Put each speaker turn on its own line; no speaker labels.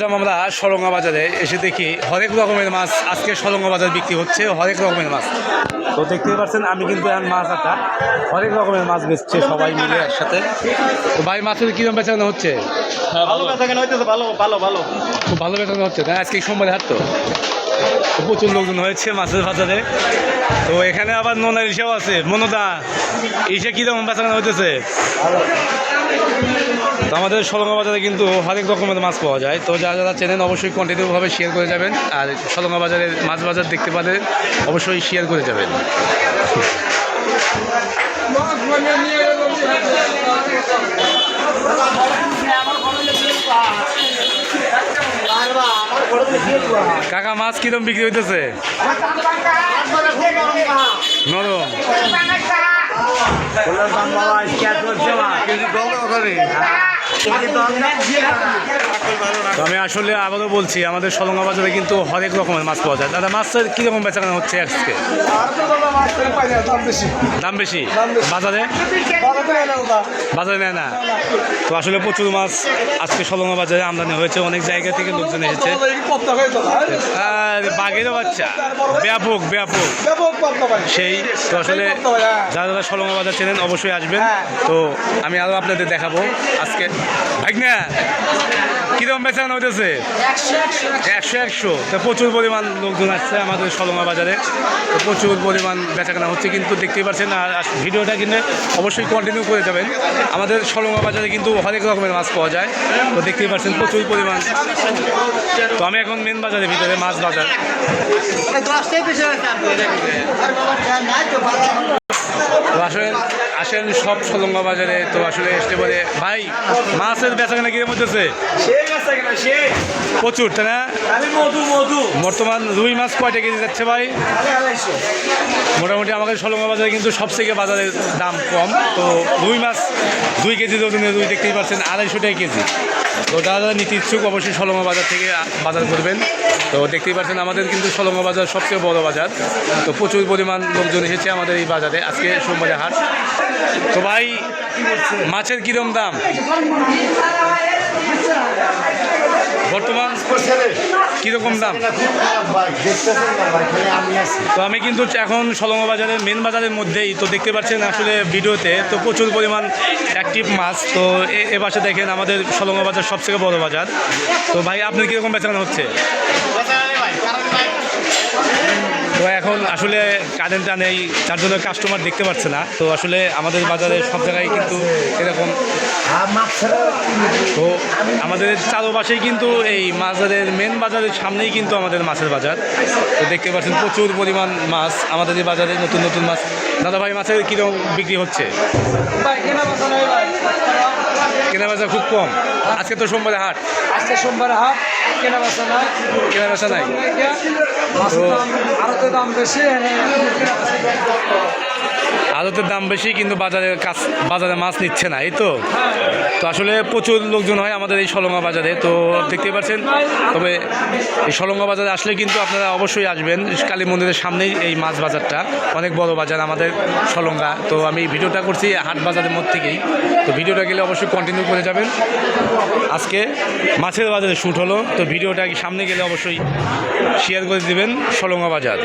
আসলাম আমরা সলঙ্গা বাজারে এসে দেখি হরেক রকমের মাছ আজকে সরঙ্গা বাজার বিক্রি হচ্ছে হরেক রকমের মাছ। তো দেখতেই পাচ্ছেন আমি কিন্তু এখন মাছ আটা হরেক রকমের মাছ বেচছে সবাই মিলে একসাথে। তো ভাই মাছের কিরম বেচানো হচ্ছে?
ভালো। কেন হইতেছে ভালো ভালো ভালো।
খুব ভালো বেচানো হচ্ছে তাই আজকে সোমবারে হাট তো। তো প্রচুর লোকজন হয়েছে মাছের বাজারে। তো এখানে আবার নোনার ইসাও আছে। মনোদা ইসে কীরকম বেচানো হইতেছে? তো আমাদের সলঙ্গা বাজারে কিন্তু হরেক রকমের মাছ পাওয়া যায়। তো যারা যারা চেনেন অবশ্যই কন্টিনিউভাবে শেয়ার করে যাবেন। আর সলঙ্গা বাজারের মাছ বাজার দেখতে পারে অবশ্যই শেয়ার করে যাবেন। কাকা, মাছ কিরম বিক্রি হইতেছে? নরম। আমি আসলে আবারও বলছি আমাদের সলঙ্গা বাজারে কিন্তু হরেক রকমের মাছ পাওয়া যায়। দাদা মাছের কীরকম বেচাকেনা হচ্ছে আজকে? দাম বেশি? বাজারে? বাজারে নেয় না? তো আসলে প্রচুর মাছ আজকে সলঙ্গা বাজারে আমদানি হয়েছে। অনেক জায়গা থেকে লোকজন এসেছে। আর বাঘেরও বাচ্চা। ব্যাপক ব্যাপক। সেই তো আসলে যারা যারা সলঙ্গা বাজার চেনেন অবশ্যই আসবেন। তো আমি আরও আপনাদের দেখাবো আজকে। ভাগনা কীরকম বেচানো হইতেছে? একশো একশো তো প্রচুর পরিমাণ লোকজন আসছে আমাদের সলঙ্গা বাজারে। তো প্রচুর পরিমাণ বেচাকেনা হচ্ছে কিন্তু দেখতেই পাচ্ছেন আর ভিডিওটা কিনে অবশ্যই কন্টিনিউ করে যাবেন। আমাদের সলঙ্গা বাজারে কিন্তু হরেক রকমের মাছ পাওয়া যায়। তো দেখতেই পাচ্ছেন প্রচুর পরিমাণ। তো আমি এখন মেন বাজারের ভিতরে মাছ বাজার। তো আসেন আসেন সব সলঙ্গা বাজারে তো আসলে এসে বলে ভাই মাছের বেচাকেনা কীরকম হচ্ছে প্রচুর তাই না? বর্তমান রুই মাছ কয়টা কেজি যাচ্ছে ভাই? মোটামুটি আমাদের সলঙ্গা বাজারে কিন্তু সবথেকে বাজারের দাম কম। তো রুই মাছ দুই কেজি ওজনের রুই দেখতেই পাচ্ছেন আড়াইশো টাকা কেজি। তো যারা যারা নিতে ইচ্ছুক অবশ্যই সলঙ্গা বাজার থেকে বাজার করবেন। তো দেখতেই পাচ্ছেন আমাদের কিন্তু সলঙ্গা বাজার সবচেয়ে বড় বাজার। তো প্রচুর পরিমাণ লোকজন এসেছে আমাদের এই বাজারে। আজকে সোমবারে হাট। তো ভাই, মাছের কীরকম দাম বর্তমান কীরকম দাম? তো আমি কিন্তু এখন সলঙ্গ বাজারের, মেন বাজারের মধ্যেই তো দেখতে পাচ্ছেন আসলে ভিডিওতে, তো প্রচুর পরিমাণ অ্যাক্টিভ মাছ। তো এ- পাশে দেখেন আমাদের সলঙ্গ বাজার সবথেকে বড় বাজার। তো ভাই, আপনার কীরকম বেচানো হচ্ছে? আসলে কারেন্টটা নেই তার জন্য কাস্টমার দেখতে পাচ্ছে না। তো আসলে আমাদের বাজারে সব জায়গায় কিন্তু এরকম। তো আমাদের চারপাশেই কিন্তু এই বাজারের মেন বাজারের সামনেই কিন্তু আমাদের মাছের বাজার। তো দেখতে পাচ্ছেন প্রচুর পরিমাণ মাছ। আমাদের এই বাজারে নতুন নতুন মাছ। দাদা ভাই, মাছের কীরকম বিক্রি হচ্ছে? কেনা বেচা খুব কম। আজকে তো সোমবারে হাট।
আজকে সোমবারে হাট। কেনা বেচা নাই।
কেনা বেচা নাই।
আরও দাম বেশি
আদতের দাম বেশি, কিন্তু বাজারে কাছ বাজারে মাছ নিচ্ছে না, এই তো। তো আসলে প্রচুর লোকজন হয় আমাদের এই সলঙ্গা বাজারে, তো দেখতেই পাচ্ছেন। তবে এই সলঙ্গা বাজারে আসলে কিন্তু আপনারা অবশ্যই আসবেন, কালী মন্দিরের সামনেই এই মাছ বাজারটা, অনেক বড় বাজার আমাদের সলঙ্গা। তো আমি ভিডিওটা করছি হাট বাজারের মধ্যে থেকেই। তো ভিডিওটা গেলে অবশ্যই কন্টিনিউ করে যাবেন। আজকে মাছের বাজারে শ্যুট হলো, তো ভিডিওটা সামনে গেলে অবশ্যই শেয়ার করে দেবেন সলঙ্গা বাজার।